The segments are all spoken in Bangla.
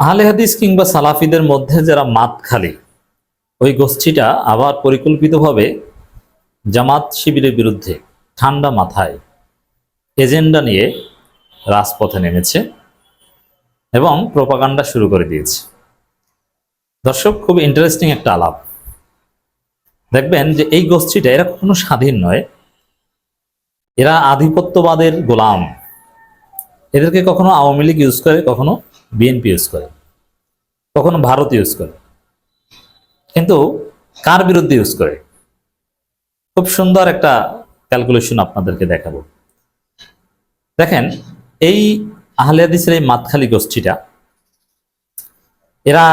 আহলে হাদিস কিংবা সালাফিদের মধ্যে যারা মাতখালি ওই গোষ্ঠীটা আবার পরিকল্পিতভাবে জামাত শিবিরের বিরুদ্ধে ঠান্ডা মাথায় এজেন্ডা নিয়ে রাজপথে নেমেছে এবং প্রপাগান্ডা শুরু করে দিয়েছে। দর্শক, খুব ইন্টারেস্টিং একটা আলাপ। দেখবেন যে এই গোষ্ঠীটা এরা কখনো স্বাধীন নয়। এরা আধিপত্যবাদের গোলাম। এদেরকে কখনো আওয়ামী লীগ ইউজ করে, কখনো বিএনপি ইউজ করে, কখনো ভারত ইউজ করে, কিন্তু কার বিরুদ্ধে ইউজ করে? খুব সুন্দর একটা ক্যালকুলেশন আপনাদেরকে দেখাবো। দেখেন, এই আহলে হাদিসের এই মাতখালি গোষ্ঠীটা, এরা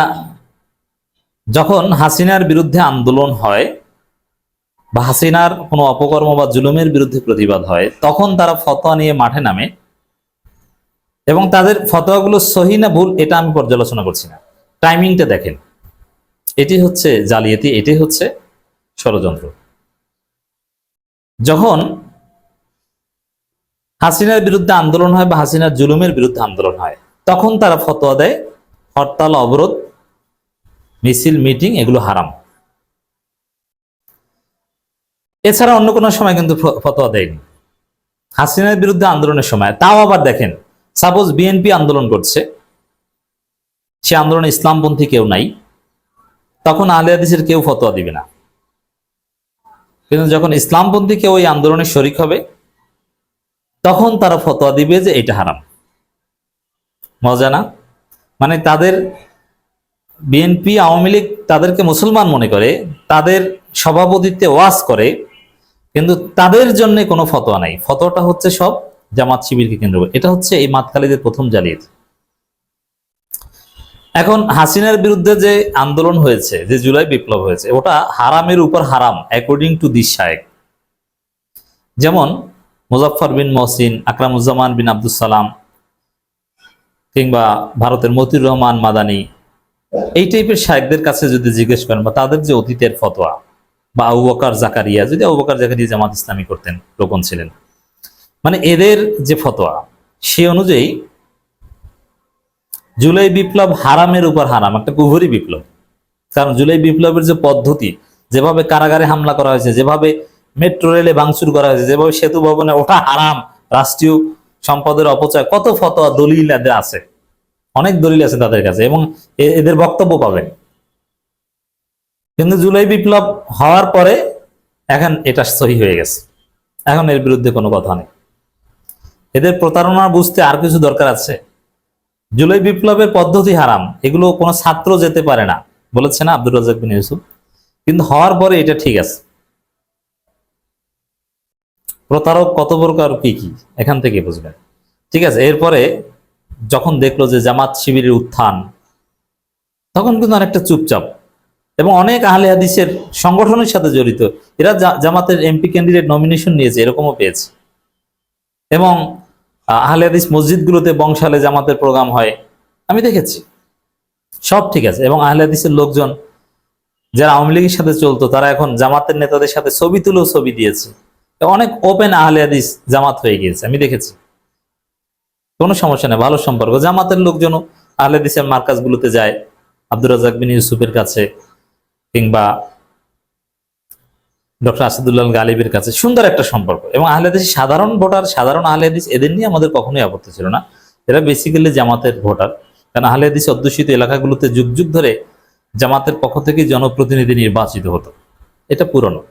যখন হাসিনার বিরুদ্ধে আন্দোলন হয় বা হাসিনার কোনো অপকর্ম বা জুলুমের বিরুদ্ধে প্রতিবাদ হয়, তখন তারা ফতোয়া নিয়ে মাঠে নামে। এবং তাদের ফতোয়াগুলো সহি না ভুল, এটা আমি পর্যালোচনা করছি না। টাইমিংটা দেখেন। এটি হচ্ছে জালিয়াতি, এটি হচ্ছে ষড়যন্ত্র। যখন হাসিনার বিরুদ্ধে আন্দোলন হয় বা হাসিনার জুলুমের বিরুদ্ধে আন্দোলন হয়, তখন তারা ফতোয়া দেয়, হরতাল, অবরোধ, মিছিল, মিটিং, এগুলো হারাম। এছাড়া অন্য কোনো সময় কিন্তু ফতোয়া দেয়নি। হাসিনার বিরুদ্ধে আন্দোলনের সময়। তাও আবার দেখেন সাপোজ বিএনপি আন্দোলন করছে, সে আন্দোলনে ইসলামপন্থী কেউ নাই, তখন আলে হাদিসের কেউ ফতোয়া দিবে না। কিন্তু যখন ইসলামপন্থী কেউ ওই আন্দোলনে শরিক হবে, তখন তারা ফতোয়া দিবে যে এটা হারাম। মজা না? মানে তাদের বিএনপি আওয়ামী লীগ তাদেরকে মুসলমান মনে করে, তাদের সভাপতিত্বে ওয়াজ করে, কিন্তু তাদের জন্য কোনো ফতোয়া নাই। ফতোয়াটা হচ্ছে সব জামাত শিবিরকে কেন্দ্র করে। এটা হচ্ছে এই মাতকালীদের প্রথম জালিয়াতি। এখন হাসিনার বিরুদ্ধে যে আন্দোলন হয়েছে, যে জুলাই বিপ্লব হয়েছে, ওটা হারামের উপর হারাম অ্যাকর্ডিং টু দিস শায়েক যেমন মুজাফফর বিন মহসিন, আকরামুজ্জামান বিন আব্দুল সালাম, কিংবা ভারতের মতিউর রহমান মাদানি, এই টাইপের শায়েকদের কাছে যদি জিজ্ঞেস করেন বা তাদের যে অতীতের ফতোয়া, বা আবু বকার জাকারিয়া, যদি আবু বকার জাকারিয়া জামাত ইসলামী করতেন রোপণ ছিলেন। মানে এদের যে ফতোয়া, সে অনুযায়ী জুলাই বিপ্লব হারামের উপর হারাম, একটা কুহুরি বিপ্লব। কারণ জুলাই বিপ্লবের যে পদ্ধতি, যেভাবে কারাগারে হামলা করা হয়েছে, যেভাবে মেট্রো রেলে ভাঙচুর করা হয়েছে, যেভাবে সেতু ভবনে ওঠা হারাম, রাষ্ট্রীয় সম্পদের অপচয়, কত ফতোয়া দলিল এদের আছে। অনেক দলিল আছে তাদের কাছে এবং এদের বক্তব্য পাবেন। কিন্তু জুলাই বিপ্লব হওয়ার পরে এখন এটা সহি হয়ে গেছে। এখন এর বিরুদ্ধে কোনো কথা নেই। এদের প্রতারণা বুঝতে আর কিছু দরকার আছে। জুলাই বিপ্লবের পদ্ধতি হারাম, এগুলো কোনো ছাত্র যেতে পারে না বলেছে না আব্দুর রাজাক বিন ইউসুফ। কিন্তু হওয়ার পরে এটা ঠিক আছে। প্রতারক কত প্রকার, কি কি, এখান থেকে বুঝবেন। ঠিক আছে, এরপরে যখন দেখল যে জামাত শিবিরের উত্থান, তখন কিন্তু অনেকটা চুপচাপ। এবং অনেক আহলে হাদিসের সংগঠনের সাথে জড়িত, এরা জামাতের এমপি ক্যান্ডিডেট নমিনেশন নিয়েছে, এরকমও পেয়েছে। এবং আহ, আহলে হাদিস মসজিদগুলোতে বংশালে জামাতের প্রোগ্রাম হয়। আমি দেখেছি। সব ঠিক আছে। এবং আহলে হাদিসের লোকজন যারা আওয়ামী লীগের সাথে চলতো তারা এখন জামাতের নেতাদের সাথে ছবি তুলেও ছবি দিয়েছে। অনেক ওপেন আহলে হাদিস জামাত হয়ে গিয়েছে। আমি দেখেছি। কোনো সমস্যা নেই ভালো সম্পর্ক। জামাতের লোকজনও আহলে হাদিসের মার্কাজগুলোতে যায়। আব্দুর রাজাক বিন ইউসুফের কাছে কিংবা ডক্টর আসাদুল্লাহ গালিবের কাছে সুন্দর একটা সম্পর্ক। এবং আহলে হাদিস সাধারণ ভোটার, সাধারণ আহলে হাদিস এদের নিয়ে আমাদের কখনোই আপত্তি ছিল না। এরা বেসিক্যালি জামাতের ভোটার। কারণ আহলে হাদিস অধ্যুষিত এলাকাগুলোতে যুগ যুগ ধরে জামাতের পক্ষ থেকে জনপ্রতিনিধি নির্বাচিত হতো। এটা পুরনো।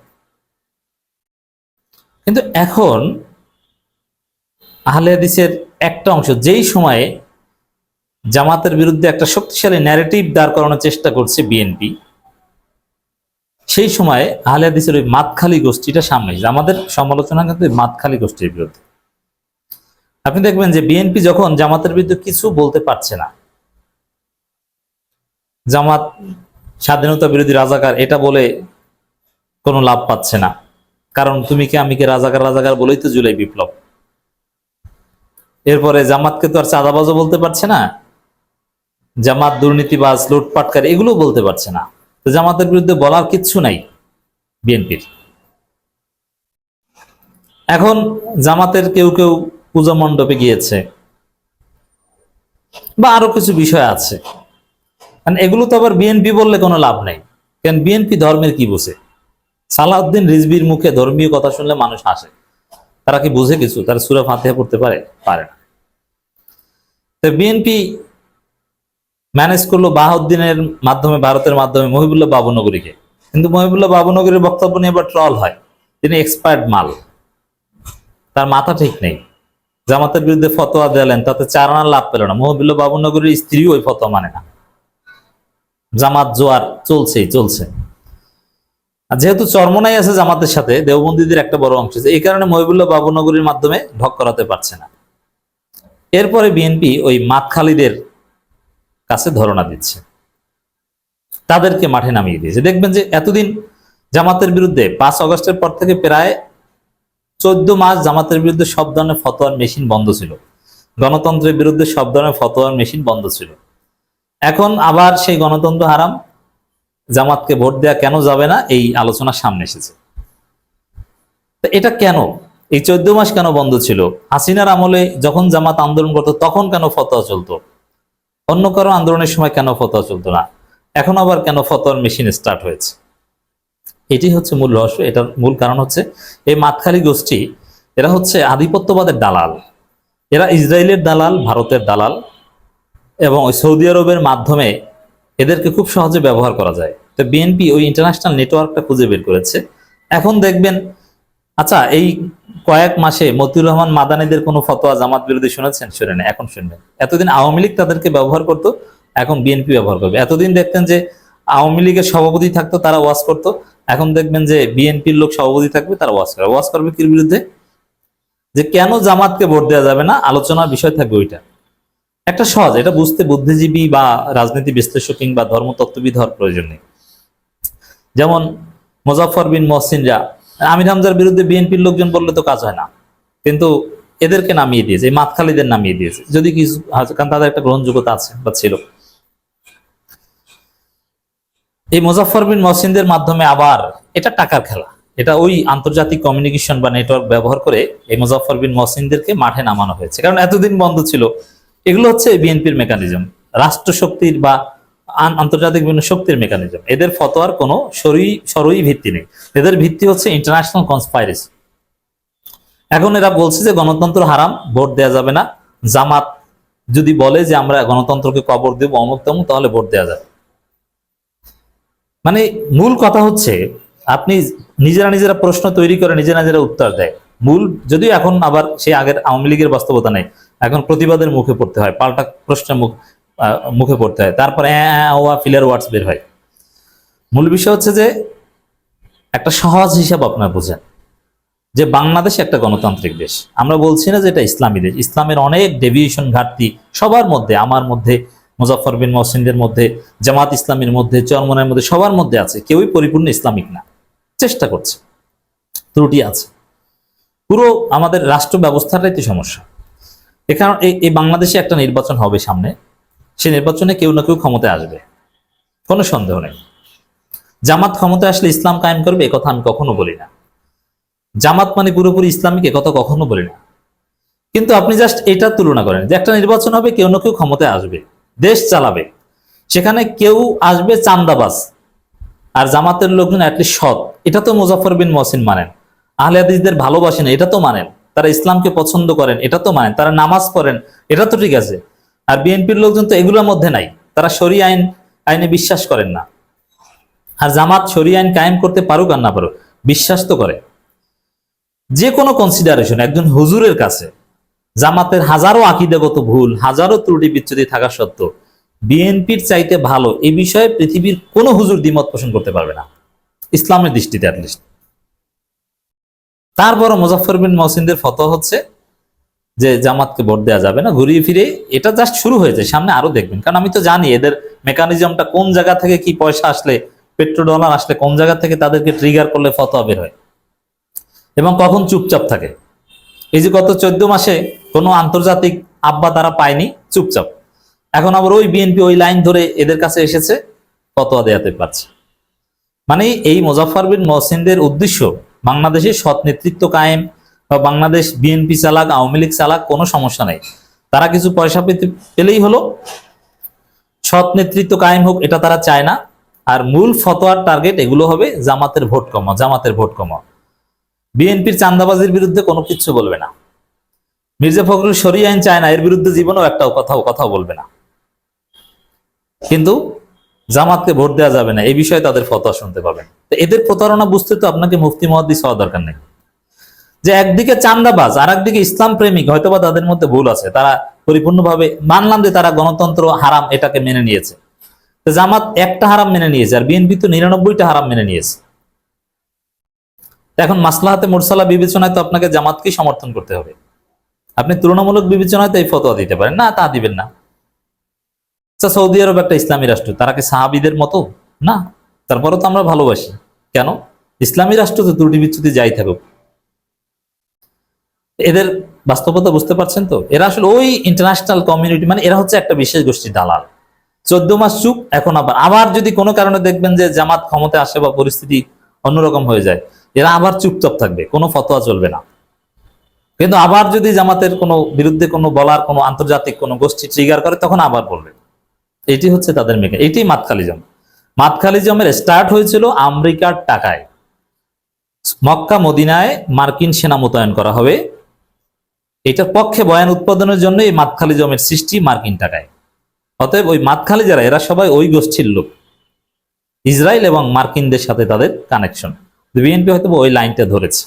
কিন্তু এখন আহলে একটা অংশ যেই সময়ে জামাতের বিরুদ্ধে একটা শক্তিশালী ন্যারেটিভ দাঁড় করানোর চেষ্টা করছে বিএনপি সেই সময়ে আহলে হাদিসের ওই মাতখালি গোষ্ঠীটা সামনে। আমাদের সমালোচনা কিন্তু মাতখালি গোষ্ঠীর বিরুদ্ধে। আপনি দেখবেন যে বিএনপি যখন জামাতের বিরুদ্ধে কিছু বলতে পারছে না, জামাত স্বাধীনতা বিরোধী রাজাকার এটা বলে কোনো লাভ পাচ্ছে না। কারণ তুমি কি আমি কি রাজাকার রাজাকার বলেই তো জুলাই বিপ্লব। এরপরে জামাতকে তো আর চাঁদাবাজও বলতে পারছে না, জামাত দুর্নীতিবাজ, লুটপাটকারী এগুলো বলতে পারছে না। তো জামাতের বিরুদ্ধে বলার কিচ্ছু নাই বিএনপির। এখন জামাতের কেউ কেউ পূজা মণ্ডপে গিয়েছে বা আরও কিছু বিষয় আছে। কারণ এগুলো তো আবার বিএনপি বললে কোনো লাভ নেই। কারণ বিএনপি ধর্মের কি বুঝে? সালাউদ্দিন রিজবির মুখে ধর্মীয় কথা শুনলে মানুষ হাসে। তারা কি বুঝে কিছু? তারা সুরা ফাতিহা পড়তে পারে? পারে না। তো বিএনপি ম্যানেজ করল বাহাউদ্দিনের মাধ্যমে, ভারতের মাধ্যমে মহিবুল্লাহ বাবুনগরীকে। কিন্তু মহিবুল্লাহ বাবুনগরীর বক্তব্য নিয়ে এবার ট্রল হয়। তিনি এক্সপায়ার্ড মাল। তার মাথা ঠিক নেই। জামাতের বিরুদ্ধে ফতোয়া দিলেন, তাতে চার আনা লাভ পেল না। মহিবুল্লাহ বাবুনগরীর স্ত্রী ওই ফতোয়া মানে না। জামাত জোয়ার চলছেই, চলছে। আর যেহেতু চরমনাই আছে জামাতের সাথে, দেওবন্দীদের একটা বড় অংশ এই কারণে মহিবুল্লাহ বাবুনগরীর মাধ্যমে ঢক করাতে পারছে না। এরপরে বিএনপি ওই মাতখালীদের কাছে ধরনা দিচ্ছে। তাদেরকে মাঠে নামিয়ে দিয়েছে। দেখবেন যে এতদিন জামাতের বিরুদ্ধে পাঁচ অগস্টের পর থেকে প্রায় চোদ্দ মাস জামাতের বিরুদ্ধে সব ধরনের ফতোয়ার মেশিন বন্ধ ছিল। গণতন্ত্রের বিরুদ্ধে সব ধরনের ফতোয়ার মেশিন বন্ধ ছিল। এখন আবার সেই গণতন্ত্র হারাম, জামাতকে ভোট দেওয়া কেন যাবে না এই আলোচনা সামনে এসেছে। এটা কেন? এই চোদ্দ মাস কেন বন্ধ ছিল? হাসিনার আমলে যখন জামাত আন্দোলন করতো তখন কেন ফতোয়া চলতো? অন্য কারও আন্দোলনের সময় কেন ফতোয়া চলতো না? এখন আবার কেন ফতোয়ার মেশিন স্টার্ট হয়েছে? এটি হচ্ছে মূল রহস্য, এটার মূল কারণ হচ্ছে এই মাতখালী গোষ্ঠী, এরা হচ্ছে আধিপত্যবাদের দালাল। এরা ইসরায়েলের দালাল, ভারতের দালাল এবং সৌদি আরবের মাধ্যমে এদেরকে খুব সহজে ব্যবহার করা যায়। তো বিএনপি ওই ইন্টারন্যাশনাল নেটওয়ার্কটা খুঁজে বের করেছে। এখন দেখবেন আচ্ছা এই কয়েক মাসে মতিউর রহমান মাদানিদের কোনো ফতোয়া জামাত বিরোধী শুনেছেন? শুনেন, এখন শুনবেন। এতদিন আওয়ামী লীগ তাদেরকে ব্যবহার করতো, এখন বিএনপি ব্যবহার করবে। এতদিন দেখতেন যে আওয়ামী লীগের সভাপতি থাকতো, তারা ওয়াজ করতো। এখন দেখবেন যে বিএনপির লোক সভাপতি থাকবে, তারা ওয়াজ করবে ওয়াজ করবে কির বিরুদ্ধে? যে কেন জামাতকে ভোট দেওয়া যাবে না? আলোচনার বিষয় থাকবে ওইটা। একটা সহজ, এটা বুঝতে বুদ্ধিজীবী বা রাজনীতি বিশ্লেষক কিংবা ধর্মতত্ত্ববিদ হওয়ার প্রয়োজন নেই। যেমন মোজাফর বিন মহসিনরা আমির হামজার বিরুদ্ধে বিএনপির লোকজন বললে তো কাজ হয় না। কিন্তু এদেরকে নামিয়ে দিয়েছে, এই মাতখালীদের নামিয়ে দিয়েছে। যদি কিছু কারণ তাদের একটা গ্রহণযোগ্যতা আছে বা ছিল। এই মোজাফর বিন মহসিনদের মাধ্যমে আবার এটা টাকার খেলা। এটা ওই আন্তর্জাতিক কমিউনিকেশন বা নেটওয়ার্ক ব্যবহার করে এই মোজাফর বিন মহসিনদেরকে মাঠে নামানো হয়েছে। কারণ এতদিন বন্ধ ছিল। এগুলো হচ্ছে বিএনপির মেকানিজম রাষ্ট্র শক্তির বা আন্তর্জাতিক বিভিন্ন শক্তির মেকানিজম এদের ফতোয়ার কোনো সরই সরই ভিত্তি নেই। এদের ভিত্তি হচ্ছে ইন্টারন্যাশনাল কনসপাইরেসি এখন এরা বলছে যে গণতন্ত্র হারাম, ভোট দেওয়া যাবে না। জামাত যদি বলে যে আমরা গণতন্ত্রকে কবর দেব, অমুক তমুক, তাহলে ভোট দেওয়া যাবে। মানে মূল কথা হচ্ছে, আপনি নিজেরা নিজেরা প্রশ্ন তৈরি করে নিজেরা নিজেরা উত্তর দেয়। মূল যদিও এখন আবার সেই আগের আওয়ামী লীগের বাস্তবতা নেই। এখন প্রতিবাদের মুখে পড়তে হয়, পাল্টা প্রশ্নের মুখ মুখে পড়তে হয়। তারপরে ফিলার ওয়ার্ডস বের হয়। মূল বিষয় হচ্ছে যে, একটা সহজ হিসাব আপনার বোঝেন। যে বাংলাদেশ একটা গণতান্ত্রিক দেশ। আমরা বলছি না যে এটা ইসলামী দেশ। ইসলামের অনেক ডেভিয়েশন ঘাটতি সবার মধ্যে, আমার মধ্যে মুজাফর বিন মহসিনদের মধ্যে, জামাত ইসলামের মধ্যে চরমনের মধ্যে, সবার মধ্যে আছে। কেউই পরিপূর্ণ ইসলামিক না। চেষ্টা করছে। ত্রুটি আছে। পুরো আমাদের রাষ্ট্র ব্যবস্থাটাই তো সমস্যা। এখানে এই বাংলাদেশে একটা নির্বাচন হবে সামনে। সে নির্বাচনে কেউ না কেউ ক্ষমতায় আসবে। কোনো সন্দেহ নেই। জামাত ক্ষমতায় আসলে ইসলাম কায়েম করবে এ কথা আমি কখনো বলি না। জামাত মানে পুরোপুরি ইসলামিক কথা কখনো বলি না। কিন্তু আপনি জাস্ট এটা তুলনা করেন যে একটা নির্বাচন হবে, কেউ না কেউ ক্ষমতায় আসবে, দেশ চালাবে। সেখানে কেউ আসবে চান্দাবাজ। আর জামাতের লোকজন অ্যাটলিস্ট সৎ। এটা তো মুজাফর বিন মহসিন মানেন। আহলে ভালোবাসেন, এটা তো মানেন। তারা ইসলামকে পছন্দ করেন, এটা তো মানেন। তারা নামাজ পড়েন, এটা তো ঠিক আছে। আর বিএনপির লোকজন তো এগুলোর মধ্যে নাই। তারা সরি আইন, আইনে বিশ্বাস করেন না। আর জামাত সরি আইন কায়েম করতে পারুক আর না পারুক, বিশ্বাস তো করে। যে কোনো কনসিডারেশন একজন হুজুরের কাছে জামাতের হাজারো আকিদাগত ভুল, হাজারো ত্রুটি বিচ্ছুতি থাকা সত্ত্বেও বিএনপির চাইতে ভালো এই বিষয়ে পৃথিবীর কোনো হুজুর দ্বিমত পোষণ করতে পারবে না। ইসলামের দৃষ্টিতে অ্যাটলিস্ট তারপর মুজাফর বিন মহসিনদের ফতো হচ্ছে যে জামাতকে ভোট দেওয়া যাবে না, ঘুরিয়ে ফিরে এটা জাস্ট শুরু হয়েছে, সামনে আরও দেখবেন। কারণ আমি তো জানি এদের মেকানিজমটা কোন জায়গা থেকে কি পয়সা আসলে পেট্রো ডলার আসলে কোন জায়গা থেকে তাদেরকে ট্রিগার করলে ফতোয়া বের হয়। এবং কখন চুপচাপ থাকে। এই যে গত চোদ্দ মাসে কোনো আন্তর্জাতিক আব্বা তারা পায়নি, চুপচাপ। এখন আবার ওই বিএনপি ওই লাইন ধরে এদের কাছে এসেছে, ফতোয়া দেওয়াতে পারছে। মানে এই মোজাফর বিন মহসিনদের উদ্দেশ্য বাংলাদেশে সৎ নেতৃত্ব কায়েম বা বাংলাদেশ বিএনপি চালাক, আওয়ামী লীগ চালাক, কোনো সমস্যা নেই। তারা কিছু পয়সা পেতে পেলেই হলো, সৎ নেতৃত্ব কায়েম হোক, এটা তারা চায় না। আর মূল ফতোয়ার টার্গেট এগুলো হবে জামাতের ভোট কমা, জামাতের ভোট কমা। বিএনপির চান্দাবাজির বিরুদ্ধে কোনো কিছু বলবে না। মির্জা ফখরুল সরি আইন চায় না, এর বিরুদ্ধে জীবনেও একটা কথাও কথাও বলবে না। কিন্তু জামাতকে ভোট দেওয়া যাবে না, এই বিষয়ে তাদের ফতোয়া শুনতে পাবেন। তো এদের প্রতারণা বুঝতে তো আপনাকে মুফতি মহাদ্দিস হওয়া দরকার নেই। যে একদিকে চান্দাবাজ আর একদিকে ইসলাম প্রেমিক, হয়তোবা তাদের মধ্যে ভুল আছে। তারা পরিপূর্ণভাবে মানলাম যে তারা গণতন্ত্র হারাম এটাকে মেনে নিয়েছে। জামাত একটা হারাম মেনে নিয়েছে আর বিএনপি তো নিরানব্বইটা হারাম মেনে নিয়েছে। এখন মাসলাহাতে মুরসালা বিবেচনায় তো আপনাকে জামাতকেই সমর্থন করতে হবে। আপনি তুলনামূলক বিবেচনায় তো এই ফতোয়া দিতে পারেন। না, তা দিবেন না। আচ্ছা সৌদি আরব একটা ইসলামী রাষ্ট্র, তারা কি সাহাবিদের মতো? না তারপরে তো আমরা ভালোবাসি। কেন? ইসলামী রাষ্ট্র তো ত্রুটি বিচ্যুতি যাই থাকুক। এদের বাস্তবতা বুঝতে পারছেন তো? এরা আসলে ওই ইন্টারন্যাশনাল কমিউনিটি মানে এরা হচ্ছে একটা বিশেষ গোষ্ঠী দালাল। চোদ্দ মাস চুপ, এখন আবার আবার যদি কোনো কারণে দেখবেন যে জামাত ক্ষমতা আসে বা পরিস্থিতি অন্যরকম হয়ে যায়, এরা আবার চুপচাপ থাকবে, কোনো ফতোয়া চলবে না। কিন্তু আবার যদি জামাতের কোনো বিরুদ্ধে কোনো বলার, কোনো আন্তর্জাতিক কোনো গোষ্ঠী ট্রিগার করে, তখন আবার বলবে। এটি হচ্ছে তাদের মেঘা এটি মাতখালিজম। মাতখালিজমের স্টার্ট হয়েছিল আমেরিকার টাকায়। মক্কা মদিনায় মার্কিন সেনা মোতায়েন করা হবে। এটার পক্ষে বয়ান উৎপাদনের জন্য এই মাতখালি জমের সৃষ্টি মার্কিন টাকায়। অতএব ওই মাতখালি যারা, এরা সবাই ওই গোষ্ঠীর লোক। ইসরায়েল এবং মার্কিনদের সাথে তাদের কানেকশন বিএনপি হয়তো ওই লাইনটা ধরেছে।